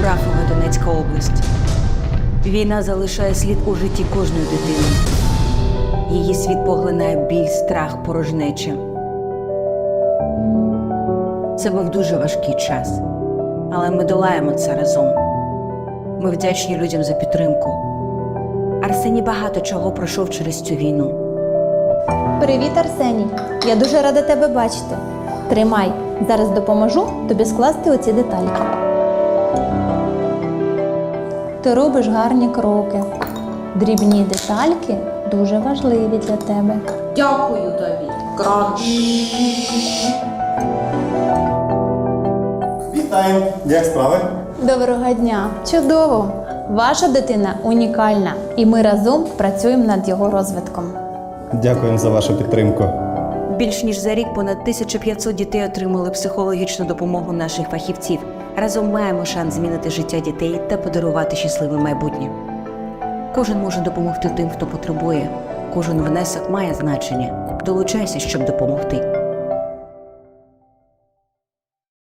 Брахова, Донецька область. Війна залишає слід у житті кожної дитини. Її світ поглинає біль, страх, порожнеча. Це був дуже важкий час, але ми долаємо це разом. Ми вдячні людям за підтримку. Арсеній багато чого пройшов через цю війну. Привіт, Арсеній! Я дуже рада тебе бачити. Тримай, зараз допоможу тобі скласти оці детальки. Ти робиш гарні кроки. Дрібні детальки дуже важливі для тебе. Дякую тобі. Кранч. Вітаю! Як справи? Доброго дня! Чудово! Ваша дитина унікальна, і ми разом працюємо над його розвитком. Дякуємо за вашу підтримку. Більш ніж за рік понад 1500 дітей отримали психологічну допомогу наших фахівців. Разом маємо шанс змінити життя дітей та подарувати щасливе майбутнє. Кожен може допомогти тим, хто потребує. Кожен внесок має значення. Долучайся, щоб допомогти.